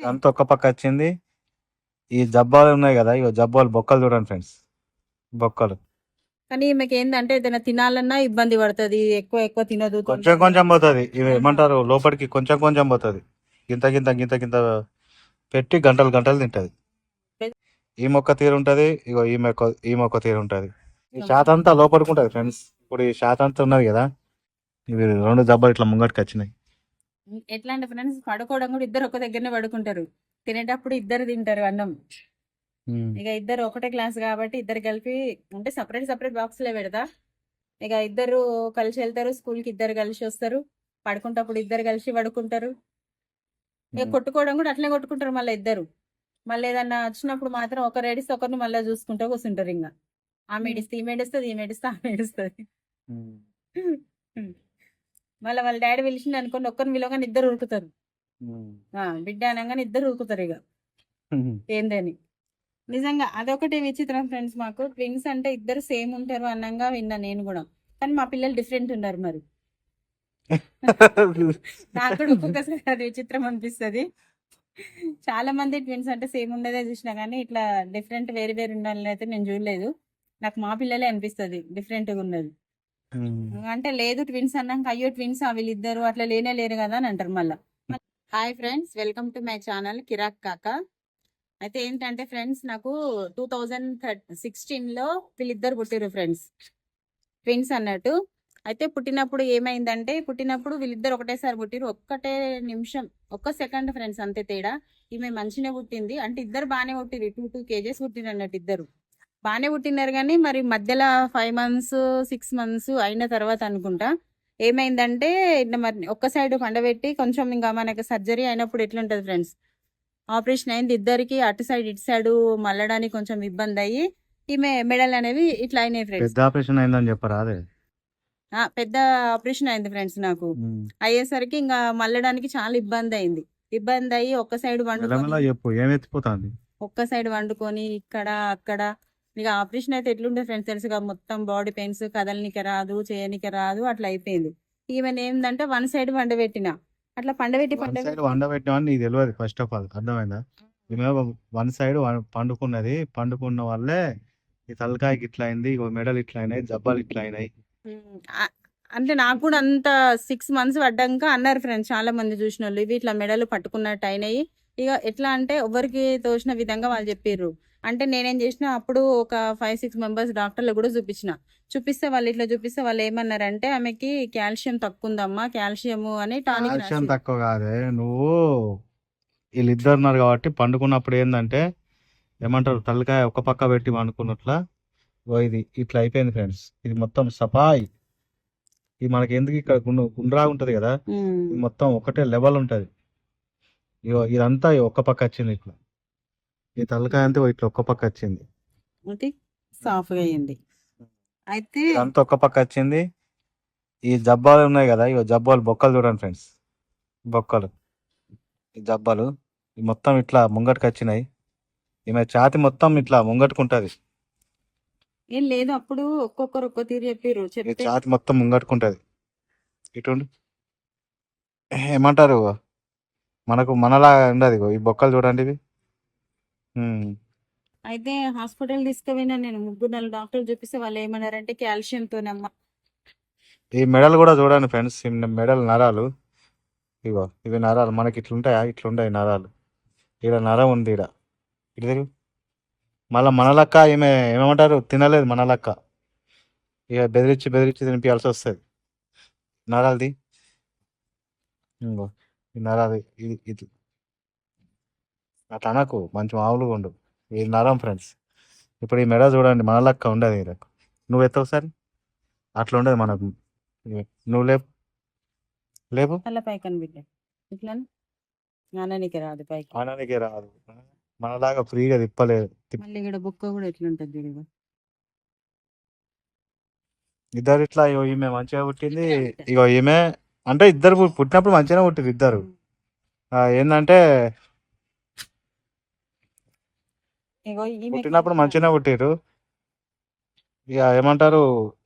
అంత ఒక్క పక్క వచ్చింది. ఈ జబ్బాలు ఉన్నాయి కదా ఇగో జబ్బాలు బొక్కలు చూడండి ఫ్రెండ్స్. బొక్కలు. కానీ ఈమెకి ఏంటంటే ఏదైనా తినాలన్నా ఇబ్బంది పడుతుంది ఎక్కువ ఎక్కువ తినదు. కొంచెం కొంచెం పోతుంది. ఇవి ఏమంటారు లోపలికి కొంచెం కొంచెం పోతుంది. గింత గింత గింత గింత పెట్టి గంటలు గంటలు తింటది. ఈ మొక్క తీరు ఉంటది ఇగో ఈ మొక్క ఈ మొక్క తీరు ఉంటది. ఈ శాత అంతా లోపలికి ఉంటది ఫ్రెండ్స్. ఇప్పుడు ఈ శాత అంతా ఉన్నది కదా ఇవి రెండు జబ్బాలు ఇట్లా ముంగటికి వచ్చినాయి. ఎట్లా అంటే ఫ్రెండ్స్ పడుకోవడం కూడా ఇద్దరు ఒక దగ్గరనే పడుకుంటారు. తినేటప్పుడు ఇద్దరు తింటారు అన్నం. ఇక ఇద్దరు ఒకటే క్లాస్ కాబట్టి ఇద్దరు కలిపి అంటే సపరేట్ సపరేట్ బాక్స్లో పెడతా. ఇక ఇద్దరు కలిసి వెళ్తారు స్కూల్కి ఇద్దరు కలిసి వస్తారు. పడుకుంటప్పుడు ఇద్దరు కలిసి పడుకుంటారు. ఇక. కొట్టుకోవడం కూడా అట్లే కొట్టుకుంటారు మళ్ళీ ఇద్దరు. మళ్ళీ ఏదన్నా వచ్చినప్పుడు మాత్రం ఒకరు ఏడిస్తే ఒకరిని మళ్ళీ చూసుకుంటూ కూర్చుంటారు ఇంకా ఆమె ఏడిస్తే ఈమె ఏడుస్తుంది ఈమె ఏడిస్తే ఆమె ఏడుస్తుంది. మళ్ళీ వాళ్ళ డాడీ పిలిచింది అనుకోండి ఒక్కరిని విలువగానే ఇద్దరు ఉరుకుతారు. ఆ, బిడ్డ అనగానే ఇద్దరు ఉరుకుతారు ఇక ఏందని? నిజంగా అదొకటి విచిత్రం ఫ్రెండ్స్ మాకు. ట్విన్స్ అంటే ఇద్దరు సేమ్ ఉంటారు అన్నంగా విన్నా నేను కూడా. కానీ మా పిల్లలు డిఫరెంట్ ఉన్నారు మరి. నాకు కూడా ఒక్కొక్కసారి అది విచిత్రం అనిపిస్తుంది. చాలా మంది ట్విన్స్ అంటే సేమ్ ఉండేదే చూసినా కానీ ఇట్లా డిఫరెంట్ వేరు వేరు ఉండాలని అయితే నేను చూడలేదు. నాకు మా పిల్లలే అనిపిస్తుంది డిఫరెంట్గా ఉన్నది. అంటే లేదు ట్విన్స్ అన్నాక అయ్యో ట్విన్స్ వీళ్ళిద్దరు అట్లా లేనే లేరు కదా అని అంటారు మళ్ళీ. Hi friends welcome to my channel కిరాక్ కాక. అయితే ఏంటంటే ఫ్రెండ్స్ నాకు టూ థౌజండ్ సిక్స్టీన్లో వీళ్ళిద్దరు పుట్టిరు ఫ్రెండ్స్. ట్విన్స్ అన్నట్టు. అయితే పుట్టినప్పుడు ఏమైందంటే పుట్టినప్పుడు వీళ్ళిద్దరు ఒకటేసారి పుట్టిరు ఒక్కటే నిమిషం ఒక్క సెకండ్ ఫ్రెండ్స్ అంతే తేడా. ఈమె మంచినే పుట్టింది. అంటే ఇద్దరు బాగానే పుట్టిరు టూ టూ కేజెస్ పుట్టిరు అన్నట్టు ఇద్దరు. బాగానే పుట్టినారు కానీ మరి మధ్యలో ఫైవ్ మంత్స్ సిక్స్ మంత్స్ అయిన తర్వాత అనుకుంటా. ఏమైందంటే ఇట్లా మరి ఒక్క సైడ్ పండబెట్టి కొంచెం ఇంకా మనకి సర్జరీ అయినప్పుడు ఎట్లుంటది ఫ్రెండ్స్ ఆపరేషన్ అయింది ఇద్దరికి అటు సైడ్ ఇటు సైడ్ మళ్ళడానికి కొంచెం ఇబ్బంది అయ్యి ఈమె మెడల్ అనేవి ఇట్లా అయినాయి ఫ్రెండ్స్ పెద్ద ఆపరేషన్ అయిందని చెప్పరా అదే? పెద్ద ఆపరేషన్ అయింది ఫ్రెండ్స్ నాకు. అయ్యేసరికి ఇంకా మళ్ళడానికి చాలా ఇబ్బంది అయింది ఇబ్బంది అయ్యి ఒక్క సైడ్ వండుకొని ఒక్క సైడ్ వండుకొని ఇక్కడ అక్కడ ఇక ఆపరేషన్ అయితే ఎట్లుండే ఫ్రెండ్స్ తెలుసుగా మొత్తం బాడీ పెయిన్స్ కదలనికి రాదు చేయనికి రాదు అట్లా అయిపోయింది. ఈవెన్ ఏంటంటే వన్ సైడ్ వండబెట్టిన అట్లా పండబెట్టి పండబెట్టి వండబెట్టినామని నీకు తెలియదు ఫస్ట్ ఆఫ్ ఆల్ అర్థమైందా? వన్ సైడ్ పండుకున్నది. పండుకున్న వల్లే ఈ తలకాయకి ఇట్లా అయింది మెడలు ఇట్లా అయినాయి జబ్బాలు ఇట్లా అయినాయి. అంటే నాకు కూడా అంత సిక్స్ మంత్స్ పడ్డాక అన్నారు ఫ్రెండ్స్ చాలా మంది చూసిన వాళ్ళు ఇవి ఇట్లా మెడలు పట్టుకున్నట్టు అయినాయి. ఇక ఎట్లా అంటే ఎవరికి తోచిన విధంగా వాళ్ళు చెప్పారు అంటే నేనేం చేసిన అప్పుడు ఒక ఫైవ్ సిక్స్ మెంబర్స్ డాక్టర్లు కూడా చూపించిన. చూపిస్తే వాళ్ళు ఇట్లా చూపిస్తే వాళ్ళు ఏమన్నారంటే ఆమెకి కాల్షియం తక్కువ ఉందమ్మా కాల్షియం అని టానిక్ కాల్షియం తక్కువ కాదే నువ్వు వీళ్ళిద్దరు ఉన్నారు కాబట్టి పండుకున్నప్పుడు ఏంటంటే ఏమంటారు తలకాయ ఒక పక్క పెట్టి పండుకున్నట్ల ఓ ఇది ఇట్లా అయిపోయింది ఫ్రెండ్స్ ఇది మొత్తం సపాయి ఇది మనకి ఎందుకు ఇక్కడ గుండు గుండ్రా ఉంటది కదా మొత్తం ఒకటే లెవెల్ ఉంటది. ఇదంతా ఒక్క పక్క వచ్చింది ఇట్లా. ఈ తలకాయ అంతా ఇట్లా ఒక్క పక్క వచ్చింది. సాఫ్గా అయింది. అయితే ఇదంతా ఒక్క పక్క వచ్చింది. ఈ జబ్బాలు ఉన్నాయి కదా ఇగో జబ్బాలు బొక్కలు చూడండి ఫ్రెండ్స్. బొక్కలు. ఈ జబ్బాలు ఈ మొత్తం ఇట్లా ముంగటికి వచ్చినాయి. ఈమె ఛాతి మొత్తం ఇట్లా ముంగట్టుకుంటది ఏం లేదు అప్పుడు ఒక్కొక్కరు ఒక్కో తీరు చెప్పారు ఛాతి మొత్తం ముంగట్టుకుంటది ఇటుండి. ఏమంటారు మనకు మనలా ఉండదు ఈ బొక్కలు చూడండి ఇవి. అయితే హాస్పిటల్ తీసుకుపోయినా నేను ముగ్గురు నలుగురు డాక్టర్లు చూపిస్తే వాళ్ళు ఏమన్నారంటే కాల్షియం తోనమ్మా ఈ మెడలు కూడా చూడండి ఫ్రెండ్స్ మెడల్ నరాలు. ఇగో ఇవి నరాలు. మనకి ఇట్లుంటాయా? ఇట్లుంటాయి నరాలు. ఈడ నరం ఉంది ఈడ. ఇటు తిరుగు. మళ్ళీ మన లెక్క ఈమె ఏమంటారు? తినలేదు మన లెక్క. ఇక బెదిరించి బెదిరించి తినిపించాల్సి వస్తుంది. నరాలది. ఇంకో ఈ నరాలు ఇది ఇది. అట్లా అనకు మంచి మామూలుగా ఉండు. ఇది నరం ఫ్రెండ్స్ ఇప్పుడు ఈ మెడ చూడండి మన లెక్క ఉండదు ఈడకు. నువ్వు ఎత్త ఒకసారి. అట్లా ఉండదు మనకు. నువ్వు లేపు. లేపు. అలా పైకి ఇట్లా రాదు పైకి. ఆననికి రాదు. మనలాగా ఫ్రీగా తిప్పలేదు. మళ్ళీ ఇక్కడ బుక్క కూడా ఎట్లుంటది చూడు ఇద్దరు ఇట్లా ఇగో ఈమె మంచిగా పుట్టింది ఇగో ఈమె అంటే ఇద్దరు పుట్టినప్పుడు మంచిగానే పుట్టిరు ఇద్దరు. ఆ, ఇగో పుట్టినప్పుడు మంచిగానే పుట్టిరు ఇక ఏమంటారు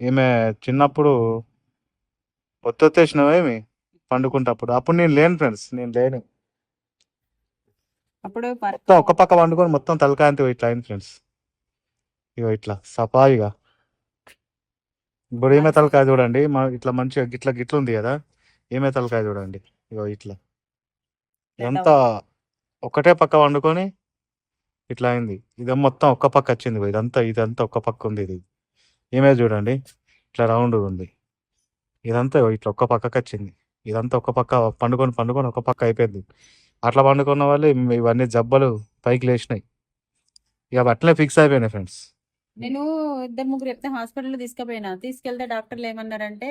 ఈమె చిన్నప్పుడు ఒత్తొత్తేసినావు ఏమి? పండుకుంటప్పుడు. అప్పుడు నేను లేను ఫ్రెండ్స్ నేను లేను. అప్పుడు మొత్తం ఒక్క పక్క వండుకొని మొత్తం తలకాయ అంతా ఇట్లా అయింది ఫ్రెండ్స్. ఇగో ఇట్లా సపాయిగా ఇప్పుడు ఏమే తలకాయ చూడండి మా ఇట్లా మంచిగా గిట్ల గిట్ల ఉంది కదా ఏమే తలకాయ చూడండి. ఇగో ఇట్లా. ఎంత ఒకటే పక్క వండుకొని ఇట్లా అయింది. ఇది మొత్తం ఒక్క పక్క వచ్చింది ఇదంతా ఇదంతా ఒక్క పక్క ఉంది ఇది. ఏమే చూడండి. ఇట్లా రౌండ్ ఉంది. ఇదంతా ఇట్లా ఒక్క పక్కకి వచ్చింది. ఇదంతా ఒక పక్క పండుకొని పండుకొని ఒక పక్క అయిపోయింది. అట్లా పండుకున్న వాళ్ళు ఇవన్నీ జబ్బలు పైకి లేచినాయి. ఇక అట్లే ఫిక్స్ అయిపోయినాయి ఫ్రెండ్స్. నేను ఇద్దరు ముగ్గురు చెప్తే హాస్పిటల్ తీసుకుపోయినా. తీసుకెళ్తే డాక్టర్లు ఏమన్నారంటే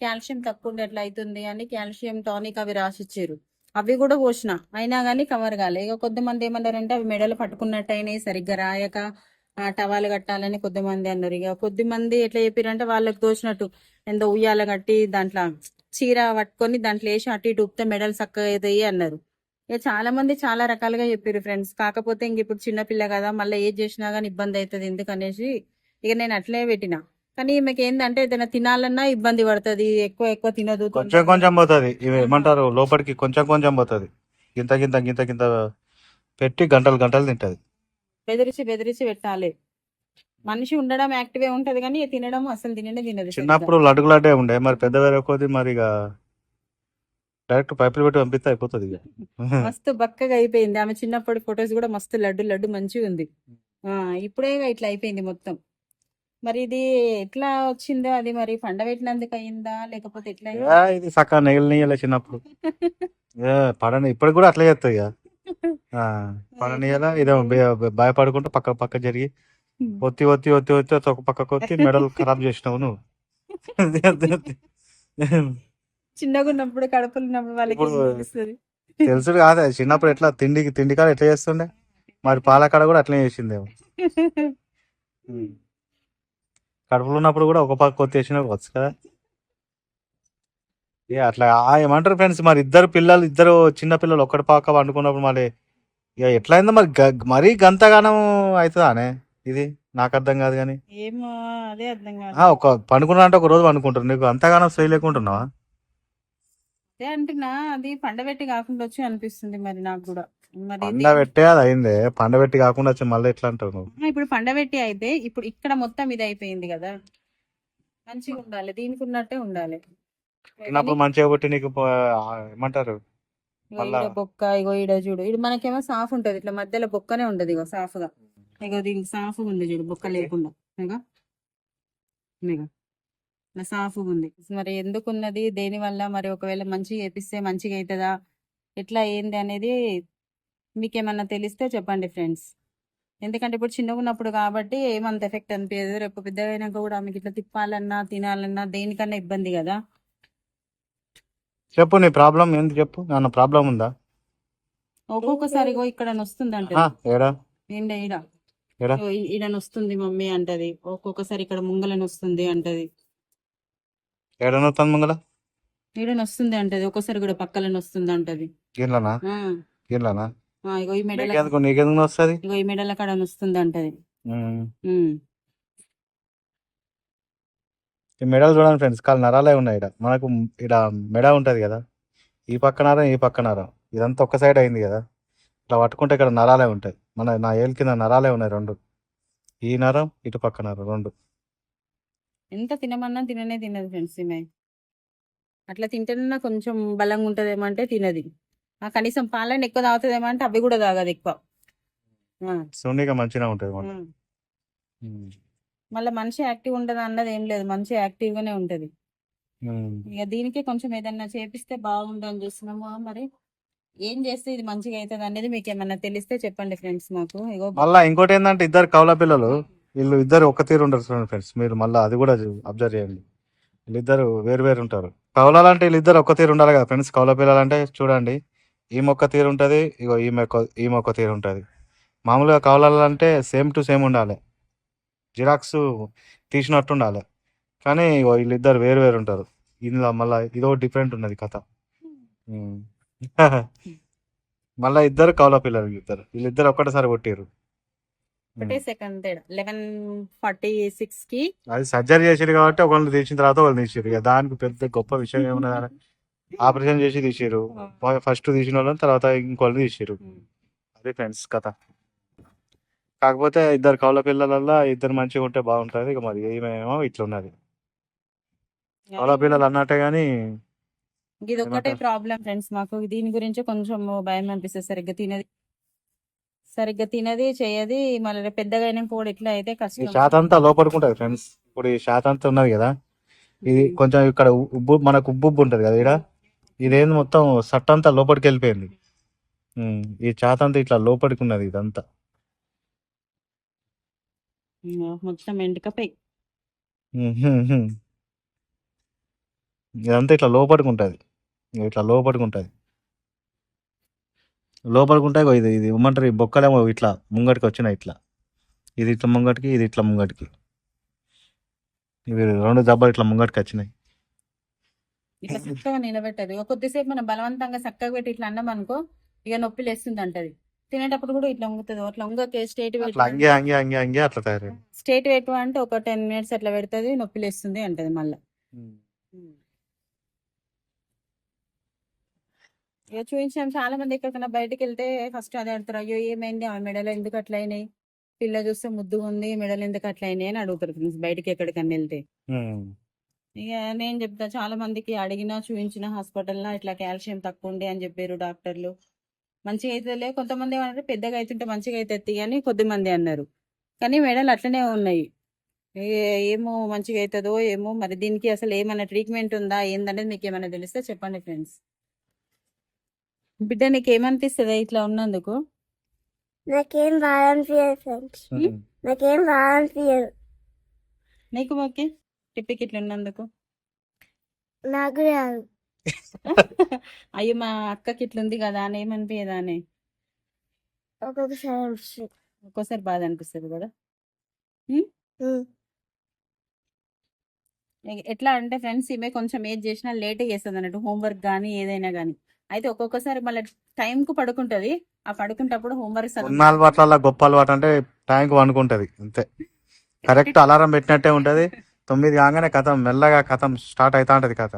కాల్షియం తక్కువ ఉండే ఎట్లా అవుతుంది అని కాల్షియం టానిక్ అవి రాసిచ్చారు. అవి కూడా పోసిన. అయినా కానీ కవర్ కాలే. ఇక కొద్దిమంది ఏమన్నారంటే అవి మెడలు పట్టుకున్నట్టు అయినాయి సరిగ్గా రాయక ఆ, టవాలు కట్టాలని కొద్దిమంది అన్నారు. ఇక కొద్దిమంది ఎట్లా చెప్పారంటే వాళ్ళకి తోచినట్టు ఎంతో ఉయ్యాల కట్టి దాంట్లో చీర పట్టుకొని దాంట్లో వేసి అటు ఇటు ఉప్తే మెడలు చక్కగా అవుతాయి అన్నారు. ఇక చాలా మంది చాలా రకాలుగా చెప్పారు ఫ్రెండ్స్. కాకపోతే ఇంక ఇప్పుడు చిన్నపిల్ల కదా మళ్ళీ ఏది చేసినా కానీ ఇబ్బంది అవుతుంది ఎందుకనేసి ఇక నేను అట్లే పెట్టిన. కానీ ఈమెకి ఏంటంటే ఏదైనా తినాలన్నా ఇబ్బంది పడుతుంది ఎక్కువ ఎక్కువ తినదు. కొంచెం కొంచెం పోతుంది. ఇవి ఏమంటారు లోపలికి కొంచెం కొంచెం పోతుంది. గింత గింత గింత గింత పెట్టి గంటలు గంటలు తింటది. బెదిరించి బెదిరించి పెట్టాలి. మనిషి ఉండడం యాక్టివే ఉంటది కానీ తినడం అసలు తిననే తినదు చిన్నప్పుడు లడ్డుకు లడ్డే ఉండే. మరి పెద్ద వేరే కొద్ది మరి ఇక డైరెక్ట్ పైపులు పెట్టి పంపిస్తే అయిపోతుంది ఇక. మస్తు బక్కగా అయిపోయింది. ఆమె చిన్నప్పటి ఫొటోస్ కూడా మస్తు లడ్డు లడ్డు మంచిగా ఉంది ఇప్పుడే ఇట్లా అయిపోయింది మొత్తం. మరి ఇది ఎట్లా వచ్చిందో? అది మరి పండ పెట్టినందుకు అయిందా? లేకపోతే ఎట్లా అయింది? ఇది సక్క నెగలు నీయలే చిన్నప్పుడు ఏ పడని ఇప్పటికి కూడా అట్లే చేస్తుంది ఇక. ఆ, పడనీయాల ఇదే భయ- భయపడుకుంటూ పక్క పక్క జరిగి ఒత్తి ఒత్తి ఒత్తి ఒత్తి ఒత్తి ఒక పక్కకు ఒత్తి మెడలు ఖరాబ్ చేసినావు నువ్వు. చిన్నగా ఉన్నప్పుడు కడుపులు ఉన్నప్పుడు వాళ్ళకి ఇప్పుడు- తెలుస్తది? తెలుసు కాదే చిన్నప్పుడు ఎట్లా తిండికి తిండి కాడ ఎట్లా చేస్తుండే? మరి పాలకాడ కూడా అట్లనే చేసిందేమో. కడుపులో ఉన్నప్పుడు కూడా ఒక పక్క కొత్త వేసిన వచ్చు కదా. ఏ అట్లా ఆ ఏమంటారు ఫ్రెండ్స్? మరి ఇద్దరు పిల్లలు ఇద్దరు చిన్న పిల్లలు ఒక్కటి పక్క వండుకున్నప్పుడు మరి ఇక ఎట్లయిందో మరి మరీ గంతగానం అవుతుందానే ఇది? నాకు అర్థం కాదు కానీ. ఒక పండుకున్నా అంటే ఒక రోజు పండుకుంటారు. నీకు అంతగానం స్ట్రెయిన్ లేకుంటున్నావా? అదే అంటున్నా అది పండబెట్టి కాకుండా వచ్చి అనిపిస్తుంది మరి నాకు కూడా. మరి ఇది- పండ పెట్టే అది అయిందే. పండ పెట్టి కాకుండా వచ్చి మళ్ళీ ఎట్లా అంటావు నువ్వు? ఇప్పుడు పండబెట్టి అయితే ఇప్పుడు ఇక్కడ మొత్తం ఇది అయిపోయింది కదా. మంచిగా ఉండాలి. దీనికి ఉన్నట్టే ఉండాలి. చిన్నప్పుడు మంచిగా కొట్టి నీకు ఏమంటారు? ఇగో మళ్ళా- ఈడ బొక్క ఇగో ఈడ చూడు. ఇది మనకేమో సాఫ్ ఉంటది. ఇట్లా మధ్యలో బొక్కనే ఉంటది ఇగో సాఫ్గా ఇగో దీనికి సాఫ్ ఉంది చూడు బొక్క లేకుండా. ఇగో. ఇగో. ఇట్లా సాఫ్ ఉంది. మరి ఎందుకు ఉన్నది దేని వల్ల మరి ఒకవేళ మంచిగా చేపిస్తే మంచిగా అవుతుందా ఎట్లా ఏంది అనేది మీకేమన్నా తెలిస్తే చెప్పండి ఫ్రెండ్స్. ఎందుకంటే ఇప్పుడు చిన్నగా ఉన్నప్పుడు కాబట్టి ఏమంత ఎఫెక్ట్ అనిపించదు రేపు పెద్దగా అయినాక కూడా ఆమెకి ఇట్లా తిప్పాలన్నా తినాలన్నా దేనికన్నా ఇబ్బంది కదా. చెప్పు నీ ప్రాబ్లం ఏంది చెప్పు. నా ప్రాబ్లం ఉందా? ఒక్కొక్కసారి ఇక్కడ ఏడా? ఏంటి ఈడ. ఈడ నొస్తుంది మమ్మీ అంటది. ఒక్కొక్కసారి ఇక్కడ ముంగల నొస్తుంది అంటది. ఏడా నొత్తాను మంగళ ఈడ నొస్తుంది అంటది. ఒక్కోసారి కూడా పక్కల నొస్తుంది అంటది ఇగో ఈ మెడల నీకెందుకు వస్తుంది ఇగో ఈ మెడల కాడ నొస్తుంది అంటది. ఈ మెడలు చూడండి ఫ్రెండ్స్ కాలు నరాలే ఉన్నాయి ఇక్కడ మనకు ఇక్కడ మెడ ఉంటది కదా ఈ పక్క నరం ఈ పక్క నరం. ఇదంతా ఒక్క సైడ్ అయింది కదా. ఇట్లా పట్టుకుంటే ఇక్కడ నరాలే ఉంటాయి. మన నా ఏళ్ళ కింద నరాలే ఉన్నాయి రెండు. ఈ నరం ఇటు పక్క నరం రెండు. ఎంత తినమన్నా తిననే తినదు ఫ్రెండ్స్ అట్లా తింటేనన్నా కొంచెం బలంగా ఉంటదేమో అంటే తినది. కనీసం పాలన ఎక్కువ తాగుతుందేమో అంటే అవి కూడా తాగదు ఎక్కువ. సున్నిగా మంచిగా ఉంటుంది. మళ్ళీ. మనిషి యాక్టివ్ ఉండదు అన్నది ఏం లేదు మంచి యాక్టివ్ గానే ఉంటది. ఇక దీనికి కొంచెం ఏదన్నా చేపిస్తే బాగుందని చూస్తున్నాము మరి? ఏం చేస్తే ఇది మంచిగా అవుతుంది అనేది మీకు ఏమన్నా తెలిస్తే చెప్పండి ఫ్రెండ్స్ మాకు. ఇగో మళ్ళా ఇంకోటి ఏంటంటే ఇద్దరు కవల పిల్లలు వీళ్ళు ఇద్దరు ఒక తీరు ఉండరు చూడండి ఫ్రెండ్స్. మీరు మళ్ళీ అది కూడా అబ్జర్వ్ చేయండి. వీళ్ళిద్దరు వేరు వేరు ఉంటారు. కౌలాలు అంటే వీళ్ళిద్దరు ఒక తీరు ఉండాలి కదా ఫ్రెండ్స్. కౌల పిల్లలు అంటే చూడండి ఈమె ఒక్క తీరు ఉంటుంది ఇగో ఈమె ఈమె ఒక తీరు ఉంటుంది. మామూలుగా కౌలాలు అంటే సేమ్ టు సేమ్ ఉండాలి. జిరాక్స్ తీసినట్టు ఉండాలి. కానీ ఇగో వీళ్ళిద్దరు వేరు వేరు ఉంటారు. ఇందులో మళ్ళీ ఇదో డిఫరెంట్ ఉన్నది కథ. మళ్ళా ఇద్దరు కౌల పిల్లలు ఇద్దరు. వీళ్ళిద్దరు ఒక్కటేసారి కొట్టిర్రు. ఒకటే సెకండ్ తేడా. లెవెన్ ఫార్టీ సిక్స్కి అది సర్జరీ చేసిరు కాబట్టి ఒకళ్ళు తీసిన తర్వాత వాళ్ళు తీసిరు ఇక దానికి పెద్ద గొప్ప విషయం ఏమున్నది ఆపరేషన్ చేసి తీసిరు ఫస్ట్ తీసిన వాళ్ళని తర్వాత ఇంకోళ్ళు తీసిరు అది ఫ్రెండ్స్ కథ. కాకపోతే ఇద్దరు కౌల పిల్లలల్లో ఇద్దరు మంచిగా ఉంటే బాగుంటది. ఇక మరి ఏమేమో ఇట్లా ఉన్నది కౌల పిల్లలు అన్నట్టే గాని ఇది ఒక్కటే? ప్రాబ్లం ఫ్రెండ్స్ మాకు. దీని గురించి కొంచెం భయం అనిపిస్తుంది. సరిగ్గా తినది సరిగ్గా తినది చేయది. మళ్ళీ పెద్దగా అయినాక కూడా ఇట్లా అయితే కష్టం. శాత అంతా లోపడుకుంటది ఫ్రెండ్స్. ఇప్పుడు ఈ శాత అంతా ఉన్నది కదా. ఇది కొంచెం ఇక్కడ ఉబ్బు మనకు ఉబ్బు ఉంటది కదా ఇక్కడ ఇదేంది మొత్తం సట్ట అంతా లోపలికి వెళ్ళిపోయింది. ఈ చాత అంతా ఇట్లా లోపలికి ఉన్నది ఇదంతా. మొత్తం. ఇదంతా ఇట్లా లోపలికి ఉంటది. ఇట్లా లోపలికి ఉంటది. లోపలికి ఉంటాయి ఇది ఇది ఈ బొక్కలేమో ఇట్లా ముంగటికి వచ్చినాయి ఇట్లా. ఇది ఇట్లా ముంగటికి ఇది ఇట్లా ముంగటికి. ఇవి రెండు దెబ్బలు ఇట్లా ముంగటికి వచ్చినాయి. ఇట్లా చక్కగా నిలబెట్టదు. కొద్దిసేపు మనం బలవంతంగా చక్కగా పెట్టి ఇట్లా అన్నాం అనుకో ఇక నొప్పి లేస్తుంది అంటది తినేటప్పుడు కూడా ఇట్లా ఉంగుతుంది అట్లా ఉంగకే స్టేట్ అట్లా స్టేట్ పెట్టు అంటే ఒక టెన్ మినిట్స్ అట్లా పెడుతుంది నొప్పి లేస్తుంది అంటది మళ్ళీ. ఇక చూపించాం చాలా మంది ఎక్కడికైనా బయటకు వెళ్తే ఫస్ట్ అదే అడుగుతారు అయ్యో ఏమైంది? ఆ మెడలు ఎందుకు అట్లా అయినాయి? పిల్ల చూస్తే ముద్దుగా ఉంది మెడలు ఎందుకు అట్లా అయినాయి అని అడుగుతారు ఫ్రెండ్స్ బయటకి ఎక్కడికైనా వెళ్తే. ఇక నేను చెప్తా చాలా మందికి అడిగినా చూపించిన హాస్పిటల్లో ఇట్లా కాల్షియం తక్కువ ఉంది అని చెప్పారు డాక్టర్లు. మంచిగా అవుతుందిలే కొంతమంది ఏమన్నారు పెద్దగా అవుతుంటే మంచిగా అవుతుంది అని కొద్దిమంది అన్నారు. కానీ మెడలు అట్లనే ఉన్నాయి. ఏమో మంచిగా అవుతుందో ఏమో మరి దీనికి అసలు ఏమైనా ట్రీట్మెంట్ ఉందా ఏందనేది మీకు ఏమైనా తెలిస్తే చెప్పండి ఫ్రెండ్స్. బిడ్డ నీకు ఏమనిపిస్తుంది ఇట్లా ఉన్నందుకు? నాకేం బాగా అనిపించదు ఫ్రెండ్స్. నాకేం బాగా అనిపించదు నీకు ఓకే టిప్పికి ఇట్లా ఉన్నందుకు నాకు రాదు. అయ్యో మా అక్కకి ఇట్లా ఉంది కదా అని ఏమనిపించదా అని ఒక్కొక్కసారి అనిపిస్తుంది. ఒక్కోసారి బాధ అనిపిస్తుంది కదా? ఎట్లా అంటే ఫ్రెండ్స్ ఈమె కొంచెం ఏది చేసినా లేట్ చేస్తుంది అన్నట్టు హోంవర్క్ కానీ ఏదైనా కానీ అయితే ఒక్కొక్కసారి మళ్ళీ టైం కు పడుకుంటది. ఆ పడుకుంటప్పుడు హోంవర్క్ ఉన్న అలవాట్ల గొప్ప అలవాటు అంటే టైంకి వండుకుంటది అంతే. కరెక్ట్ అలారం పెట్టినట్టే ఉంటది. తొమ్మిది కాగానే కథం మెల్లగా కథం స్టార్ట్ అవుతా ఉంటది కథ.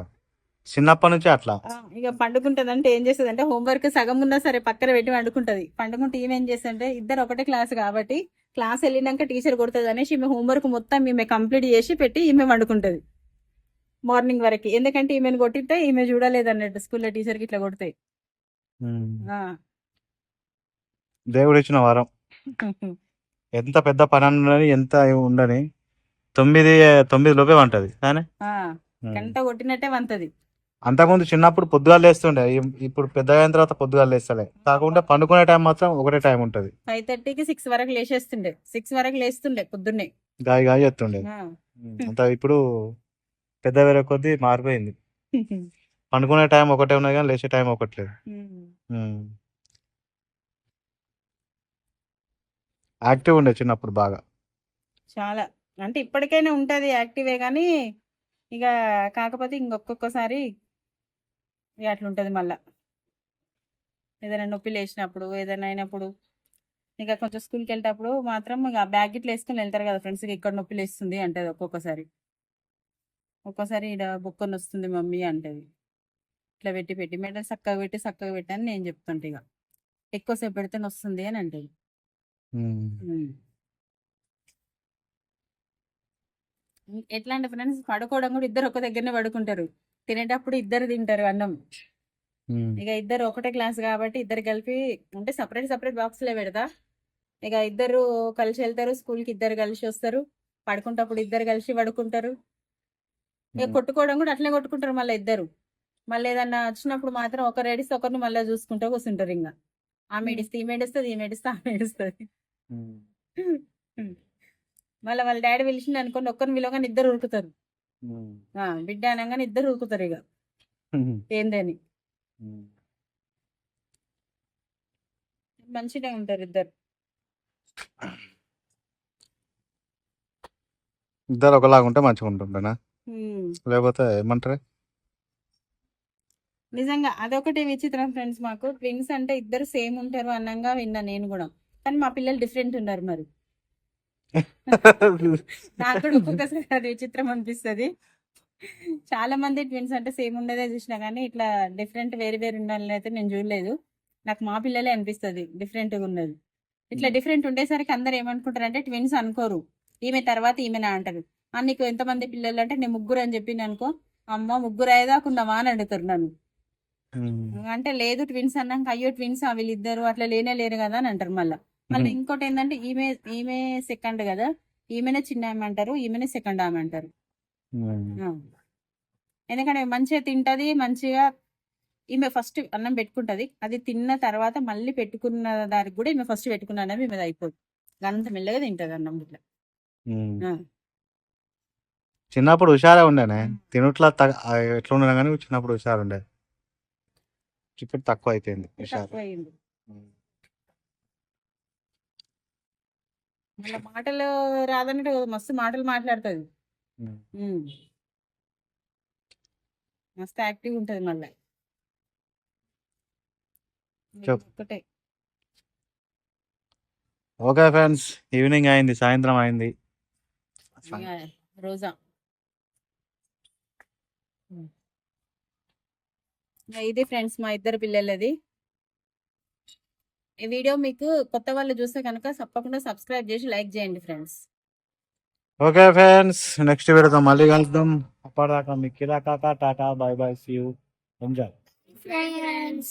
చిన్నప్పటి నుంచి అట్లా. ఇక పండుకుంటది అంటే ఏం చేస్తుంది అంటే హోంవర్క్ సగం ఉన్నా సరే పక్కన పెట్టి పండుకుంటది. పండుకుంటే ఈమె ఏం చేస్తుంటే ఇద్దరు ఒకటే క్లాస్ కాబట్టి క్లాస్ వెళ్ళినాక టీచర్ కొడుతుంది అనేసి ఈమె హోంవర్క్ మొత్తం ఈమె కంప్లీట్ చేసి పెట్టి ఈమె వండుకుంటది మార్నింగ్ వరకు. ఎందుకంటే ఈమెను కొట్టితే ఈమె చూడలేదు అన్నట్టు స్కూల్లో టీచర్కి ఇట్లా కొడతాయి. దేవుడు ఇచ్చిన వరం. ఎంత పెద్ద పని ఉండని ఎంత ఉండని. తొమ్మిది తొమ్మిది లోపే వంటది కానీ? గంట కొట్టినట్టే వంతది అంతకుముందు చిన్నప్పుడు పొద్దుగాలు లేస్తుండే ఇప్పుడు పెద్ద అయిన తర్వాత పొద్దుగాలు లేస్తలే. కాకుండా పండుకునే టైం మాత్రం ఒకటే టైం ఉంటది. ఫైవ్ థర్టీకి సిక్స్ వరకు లేచేస్తుండే సిక్స్ వరకు లేస్తుండే పొద్దున్నే. గాయ గాయ చేస్తుండే. అంత ఇప్పుడు పెద్ద వేరే కొద్దీ మారిపోయింది. పండుకునే టైం ఒకటే ఉన్నది కానీ లేచే టైం ఒకట్లేదు. యాక్టివ్ ఉండే చిన్నప్పుడు బాగా. చాలా. అంటే ఇప్పటికైనా ఉంటది యాక్టివే కానీ ఇక కాకపోతే ఇంకొక్కొక్కసారి ఇక అట్లా ఉంటది మళ్ళా. ఏదైనా నొప్పి లేచినప్పుడు ఏదైనా అయినప్పుడు ఇక కొంచెం స్కూల్కి వెళ్ళేటప్పుడు మాత్రం ఇక బ్యాగ్ ఇట్లా వేసుకుని వెళ్తారు కదా ఫ్రెండ్స్ ఇక్కడ నొప్పి లేస్తుంది అంటది ఒక్కొక్కసారి. ఒక్కోసారి ఇక్కడ బొక్కను వస్తుంది మమ్మీ అంటది. ఇట్లా పెట్టి పెట్టి మెడ చక్కగా పెట్టి చక్కగా పెట్టి అని నేను చెప్తుంటే ఇక ఎక్కువసేపు పెడితే వస్తుంది అని అంటది. ఎట్లా అంటే ఫ్రెండ్స్ పడుకోవడం కూడా ఇద్దరు ఒక దగ్గరనే పడుకుంటారు. తినేటప్పుడు ఇద్దరు తింటారు అన్నం. ఇక ఇద్దరు ఒకటే క్లాస్ కాబట్టి ఇద్దరు కలిపి అంటే సపరేట్ సపరేట్ బాక్స్లో పెడతా. ఇక ఇద్దరు కలిసి వెళ్తారు స్కూల్కి ఇద్దరు కలిసి వస్తారు. పడుకుంటప్పుడు ఇద్దరు కలిసి పడుకుంటారు. ఇక. కొట్టుకోవడం కూడా అట్లనే కొట్టుకుంటారు మళ్ళీ ఇద్దరు. మళ్ళీ ఏదన్నా వచ్చినప్పుడు మాత్రం ఒకరు ఏడిస్తే ఒకరిని మళ్ళీ చూసుకుంటూ కూర్చుంటారు ఇంకా ఆమె ఏడిస్తే ఈమె ఏడుస్తుంది ఈమె ఏడిస్తే ఆమె ఏడుస్తుంది. మళ్ళీ వాళ్ళ డాడీ పిలిచింది అనుకోండి ఒక్కరిని విలువగానే ఇద్దరు ఉరుకుతారు. బిడ్డ అనగానే ఇద్దరు ఉరుకుతారు ఇక. ఏందని. మంచిగా ఉంటారు ఇద్దరు. ఇద్దరు ఒకలాగా ఉంటే మంచిగా ఉంటుండేనా? ఉమ్. లేకపోతే ఏమంటారు? నిజంగా అదొకటి విచిత్రం ఫ్రెండ్స్ మాకు. ట్విన్స్ అంటే ఇద్దరు సేమ్ ఉంటారు అన్నంగా విన్నా నేను కూడా. కానీ మా పిల్లలు డిఫరెంట్ ఉన్నారు మరి. నాకు కూడా ఒక్కొక్కసారి అది విచిత్రం అనిపిస్తుంది. చాలా మంది ట్విన్స్ అంటే సేమ్ ఉండేదే చూసినా కానీ ఇట్లా డిఫరెంట్ వేరు వేరు ఉండాలని అయితే నేను చూడలేదు. నాకు మా పిల్లలే అనిపిస్తుంది డిఫరెంట్గా ఉన్నది. ఇట్లా డిఫరెంట్ ఉండేసరికి అందరు ఏమనుకుంటారు అంటే ట్విన్స్ అనుకోరు. ఈమె తర్వాత ఈమెనా అంటారు. ఆ నీకు ఎంతమంది పిల్లలు అంటే నేను ముగ్గురు అని చెప్పి అనుకో అమ్మ ముగ్గురు అయ్యేదాకున్నావా? అని అడుగుతారు నన్ను. ఉమ్. అంటే లేదు ట్విన్స్ అన్నాక అయ్యో ట్విన్స్ వీళ్ళిద్దరు అట్లా లేనే లేరు కదా అని అంటారు మళ్ళీ. మళ్ళీ. ఇంకోటి ఏంటంటే ఈమె ఈమె సెకండ్ కదా. ఈమెనే చిన్న ఆమె అంటారు ఈమెనే సెకండ్ ఆమె అంటారు. ఎందుకంటే మంచిగా తింటది మంచిగా ఈమె ఫస్ట్ అన్నం పెట్టుకుంటది. అది తిన్న తర్వాత మళ్ళీ పెట్టుకున్న దానికి కూడా ఈమె ఫస్ట్ పెట్టుకున్న అన్నం ఈమెది అయిపోతుంది అంత మెల్లగా తింటది అన్నం ఇట్లా. చిన్నప్పుడు హుషారే ఉండేనే. తినుట్లా ఎట్లా ఉండేనా కానీ చిన్నప్పుడు హుషారు ఉండే ఇప్పుడు తక్కువ అయిపోయింది హుషారు తక్కువ అయింది మళ్ళీ మాటలు రాదన్నట్టు మస్తు మాటలు మాట్లాడుతుంది. మస్తు యాక్టివ్ ఉంటది మళ్ళీ. ఒకటే ఓకే ఫ్రెండ్స్ ఈవినింగ్ అయింది సాయంత్రం అయింది. రోజా. ఇది ఫ్రెండ్స్ మా ఇద్దరు పిల్లలది. ఈ వీడియో మీకు కొత్త వాళ్ళు చూస్తే కనుక తప్పకుండా సబ్స్క్రైబ్ చేసి లైక్ చేయండి ఫ్రెండ్స్. ఓకే ఫ్రెండ్స్ నెక్స్ట్ వీడియోతో మళ్ళీ కలుద్దాం. అప్పటిదాకా మీకు tata bye bye see you. Enjoy. Friends.